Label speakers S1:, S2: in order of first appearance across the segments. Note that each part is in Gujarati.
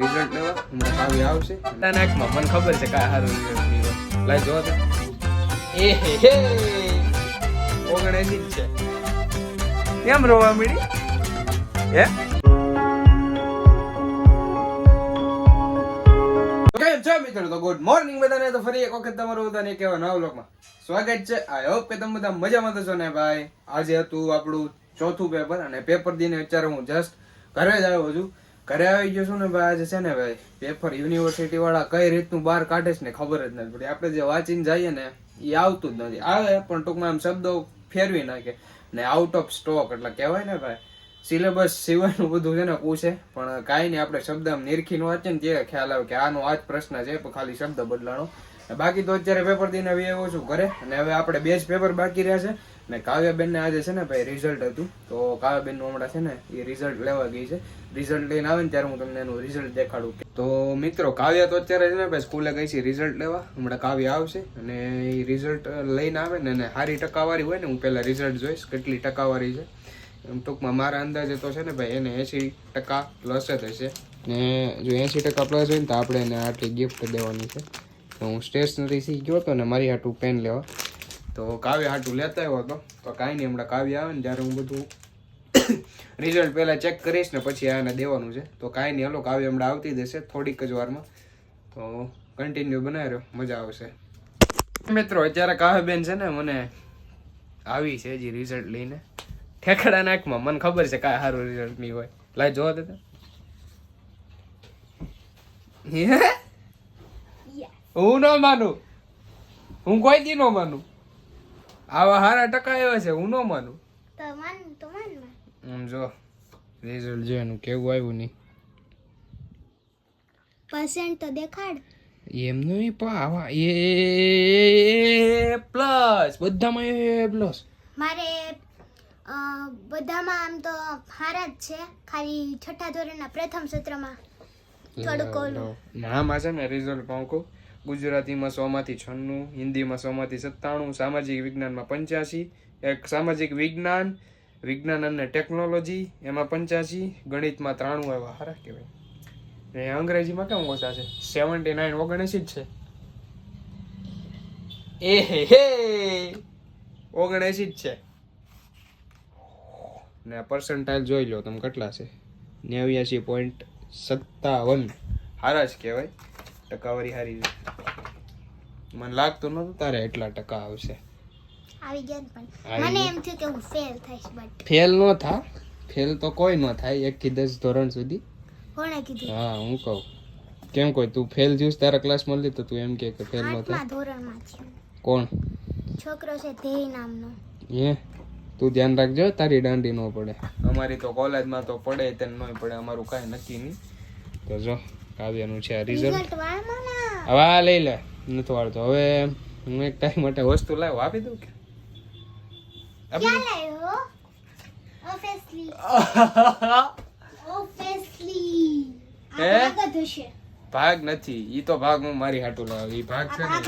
S1: રિઝલ્ટ લેવા? હમણાં આવી આવશે. નાકમાં મને ખબર છે કાંઈ સારું રિઝલ્ટ નહીં લાઈ જો તો એ હે હે. ઓગણએસી જ છે. કેમ રોવા મીડી? હે? કેમ છો મિત્રો તો ગુડ મોર્નિંગ બધાને. તો ફરી એક વખત તમારું બધાને એક એવા નવા સ્વાગત છે. આઈ હોપ કે તમે બધા મજામાં છો ને ભાઈ. આજે હતું આપણું ચોથું પેપર અને પેપર દીને અત્યારે હું જસ્ટ ઘરે જ આવ્યો છું. ઘરે આવી છું ને ભાઈ, આજે છે ને ભાઈ પેપર યુનિવર્સિટી વાળા કઈ રીતનું બહાર કાઢે છે ને ખબર જ નથી પડી. આપણે જે વાંચીને જઈએ ને એ આવતું જ નથી. આવે, પણ ટૂંકમાં આમ શબ્દો ફેરવી નાખે. ને આઉટ ઓફ સ્ટોક એટલે કહેવાય ને ભાઈ સિલેબસ સિવાયનું બધું છે ને પૂછે. પણ કાંઈ નહીં, આપણે શબ્દ આમ નિરખીને વાંચીએ ને તે ખ્યાલ આવે કે આનો આ જ પ્રશ્ન છે, પણ ખાલી શબ્દ બદલાણો. બાકી તો અત્યારે પેપર દઈને આવી આવ્યો છું ઘરે. અને હવે આપણે બે જ પેપર બાકી રહ્યા છે. ને કાવ્યાબેનને આજે છે ને ભાઈ રિઝલ્ટ હતું. તો કાવ્યાબેનનું હમણાં છે ને એ રિઝલ્ટ લેવા ગઈ છે. રિઝલ્ટ લઈને આવે ને ત્યારે હું તમને એનું રિઝલ્ટ દેખાડું. તો મિત્રો, કાવ્યા તો અત્યારે છે ને ભાઈ સ્કૂલે ગઈ છે રિઝલ્ટ લેવા. હમણાં કાવ્ય આવશે અને એ રિઝલ્ટ લઈને આવે ને અને સારી ટકાવારી હોય ને, હું પહેલાં રિઝલ્ટ જોઈશ કેટલી ટકાવારી છે. એમ ટૂંકમાં મારા અંદાજે તો છે ને ભાઈ એને એંસી ટકા પ્લસ જ હશે. ને જો એંસી ટકા પ્લસ હોય ને તો આપણે એને આટલી ગિફ્ટ દેવાની છે. તો હું સ્ટેશનરીથી ગયો હતો ને મારી આટલું પેન લેવા. તો કાવ્ય હાટું લેતા આવ્યો હતો. તો કાંઈ નહીં હમણાં કાવ્ય આવે ને ત્યારે હું બધું રિઝલ્ટ પહેલાં ચેક કરીશ ને પછી આને દેવાનું છે. તો કાંઈ નહીં હલો કાવ્ય હમણાં આવતી જશે થોડીક જ વારમાં. તો કન્ટિન્યુ બનાવી રહ્યો મજા આવશે. મિત્રો અત્યારે કાવ્યબેન છે ને મને આવી છે હજી રિઝલ્ટ લઈને. ઠેકડા નાકમાં મને ખબર છે કાંઈ સારું રિઝલ્ટ નહીં હોય. લાય જોવા દે તો. હું ન માનું. હું કોઈ દી ન માનું. આવા સારા ટકા આવ્યા છે હું ન માનું. આમ જો રિઝલ્ટ જો એનું કેવું આવ્યું નહીં.
S2: પર્સન્ટ તો દેખાડ.
S1: એમનું નહીં પણ આવા એ પ્લસ બધામાં એ પ્લસ
S2: મારે બધામાં આમ તો હારા જ છે ખાલી છઠ્ઠા ધોરણના પ્રથમ સત્રમાં થોડુંક ઓલું.
S1: આમાં છે ને રિઝલ્ટ કહું ગુજરાતીમાં સોમાંથી છન્નું, હિન્દીમાં સોમાંથી સત્તાણું, સામાજિક વિજ્ઞાનમાં પંચ્યાસી એક સામાજિક વિજ્ઞાન વિજ્ઞાન અને ટેકનોલોજી એમાં પંચ્યાસી, ગણિતમાં ત્રાણું એવા સારા કહેવાય. ને અંગ્રેજીમાં કેમ ઓછા છે? સેવન્ટી નાઇન ઓગણએંસી જ છે. એ હે હે! ઓગણએંસી જ છે. ને પર્સન્ટાઇલ જોઈ લો તમે કેટલા છે? નેવ્યાસી પોઈન્ટ સત્તાવન. હારા જ કહેવાય. ટકાવારી હારી છે મને લાગતું નતું તારે એટલા ટકા આવશે.
S2: આવી ગયા પણ. મને એમ થયું કે હું ફેલ થઈશ બટ
S1: ફેલ નો થા. ફેલ તો કોઈ ન થાય એક થી દસ ધોરણ સુધી.
S2: કોણે કીધું?
S1: હા હું કહું. કેમ કોઈ? તું ફેલ જ્યુસ તારા ક્લાસમાં લીધો તું એમ કે ફેલ નો થાય.
S2: ધોરણમાં છું.
S1: કોણ?
S2: છોકરો છે ધેય નામનો.
S1: હે? તું ધ્યાન રાખજો તારી દાંડી ન પડે. અમારી તો કોલેજમાં તો પડે તેને ન પડે અમારું કાંઈ નક્કી નહીં. તો જો. કાવ્યનું છે રિઝલ્ટ હવે આ લઈ લે નથી વાળતો. હવે હું એક ટાઈમ માટે વસ્તુ લાવ્યો આપી દઉં કે? હે?
S2: ભાગ
S1: નથી. ઈ તો ભાગ હું મારી હાટું લાવ. ઈ ભાગ છે ને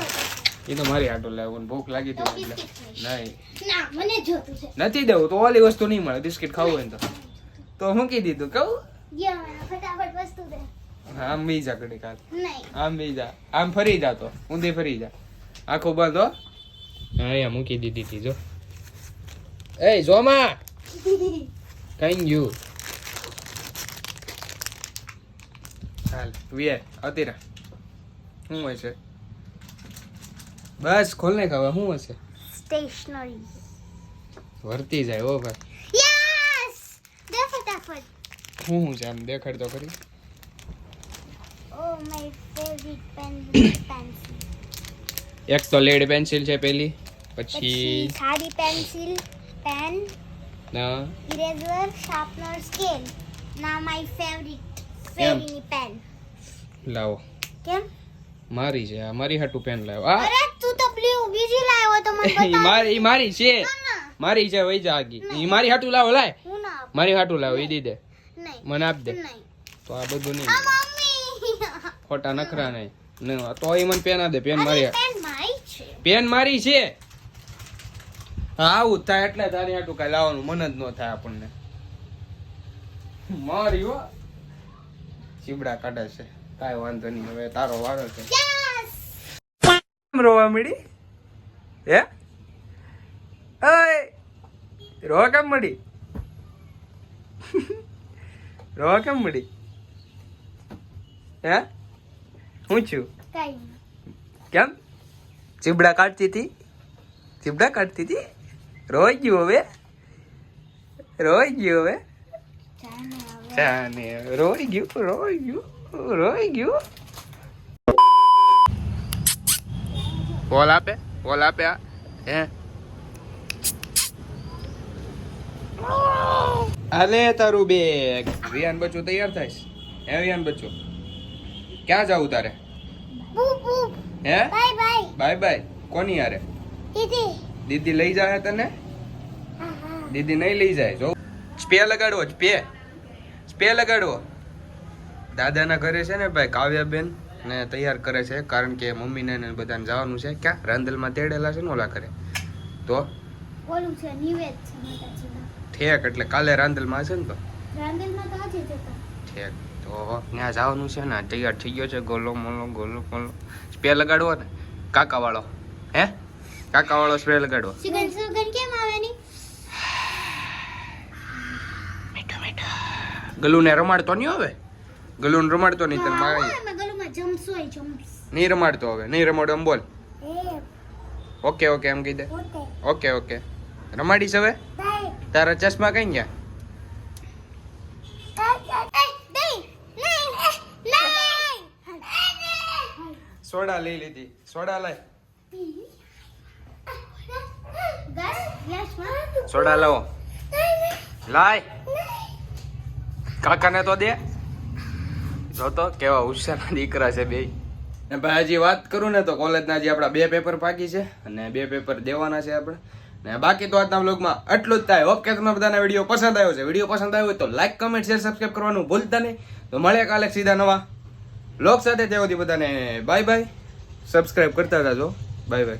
S2: એ
S1: ઈ તો મારી હાટું લાવ્યો ભૂખ લાગી હતી એટલે. નહીં.
S2: મને જોતું છે.
S1: નથી દેવું તો ઓલી વસ્તુ નહીં મળે. બિસ્કિટ ખાવું હોય તો. તો મૂકી દીધું? કહું?
S2: ફટાફટ વસ્તુ દે.
S1: આમ બી જા કડી કાલ આમ બી જા. આમ ફરી જા તો. ઊંધી ફરી જા. આખો બંધ હો. અહીંયા મૂકી દીધી હતી જો. એ જોમા. કઈ ગયું? ચાલ વીએ અતિરા. શું હોય છે? બસ ખોલને ખાવા શું હશે
S2: સ્ટેશનરી.
S1: વર્તી જાય ઓ ભાઈ.
S2: યસ! દે ફટાફટ.
S1: હું આમ દેખાડ તો ખરી.
S2: પેન્સિલ
S1: એક તો લેડ પેન્સિલ છે પેલી
S2: પછી સાદી પેન્સિલ પેન
S1: ના.
S2: ઇરેઝર શાર્પનર સ્કેલ ના માય ફેવરિટ ફેરીની પેન
S1: લાવો.
S2: કેમ?
S1: મારી છે આ મારી હાટુ પેન લાવો. આ
S2: અરે તું તો બ્લુ બીજી લાવ્યો તો મને બતા
S1: મારી મારી છે. મારી છે વઈ જાગી ઈ મારી હાટુ લાવો લાય. મારી હાટુ લાવો ઈ દી દે.
S2: નહીં.
S1: મને આપ દે.
S2: નહીં.
S1: તો આ બધું નહીં ખોટા નખરા નહીં. ન તો એ મને પેન આ દે પેન મારી
S2: પેન મારી છે.
S1: પેન મારી છે. હા, આવું જ થાય એટલે તારી આટલું કાંઈ લાવવાનું મન જ ન થાય આપણને. મારી હો. ચીબડા કાઢે છે. કાંઈ વાંધો નહીં હવે તારો વારો છે. રોવા મળી હે? ઓય રોવા કેમ મળી રોવા કેમ મળી હે? હું છું
S2: કઈ
S1: કેમ ચીબડા કાઢતી હતી ચીબડા કાઢતી હતી રોઈ ગયું હવે રોઈ ગયું હવે
S2: જાને હવે
S1: જાને રોઈ ગયું રોઈ ગયું રોઈ ગયું બોલ આપે બોલ આપે આ હે આલે તારું બેગ વિયાન બચ્ચું તૈયાર થાય હે વિયાન બચ્ચું ક્યાં જાવું તારે? હે?
S2: Bye bye.
S1: Bye bye. કોની યારે
S2: દીદી.
S1: દીદી લઈ જાય તને? દીદી નહીં લઈ જાય. જો. સ્પે લગાડવો સ્પે. સ્પે લગાડવો. દાદાના ઘરે છે ને ભાઈ કાવ્યાબેન ને તૈયાર કરે છે કારણ કે મમ્મીને ને બધાને જવાનું છે. ક્યાં? રાંદલમાં તેડેલા છે ને ઓલા કરે તો?
S2: ઓલું છે નિવેદ છે
S1: ઠેક એટલે કાલે રાંદલમાં હશે ને તો?
S2: રાંદલમાં તો આજે જતા.
S1: ઠેક. તો ત્યાં જવાનું છે ને તૈયાર થઈ ગયો છે ગોલો મોલો ગોલો મોલો. સ્પે લગાડવો ને કાકા વાળો હે કાકા વાળો સ્પ્રે લગાડવો
S2: કેમ આવેની
S1: ગલુને રમાડતો નહીં હવે? ગલુને રમાડતો નહીં તને મારે.
S2: એમાં જમ્સ હોય જમ્સ
S1: નહીં રમાડતો હવે નહીં રમાડો એમ બોલ. ઓકે ઓકે એમ કહી દે. ઓકે. ઓકે રમાડીશ હવે? તારા ચશ્મા કઈ ગયા? સોડા લઈ લીધી. સોડા લાય. સોડા લાવો. લાય. કાકાને તો દે. જો તો કેવા હોશિયાર દીકરા છે બે ને ભાઈ હજી વાત કરું ને તો કોલેજના હજી આપણા બે પેપર બાકી છે અને બે પેપર દેવાના છે આપણે. ને બાકી તો આજના બ્લોગમાં આટલું જ થાય. ઓકે તમને બધાને વીડિયો પસંદ આવ્યો છે. વીડિયો પસંદ આવ્યો હોય તો લાઈક કમેન્ટ શેર સબસ્ક્રાઈબ કરવાનું ભૂલતા નહીં. તો મળે કાલે સીધા નવા. વ્લોગ સાથે ત્યાં સુધી બધાને બાય બાય સબસ્ક્રાઈબ કરતા રહેજો. Bye bye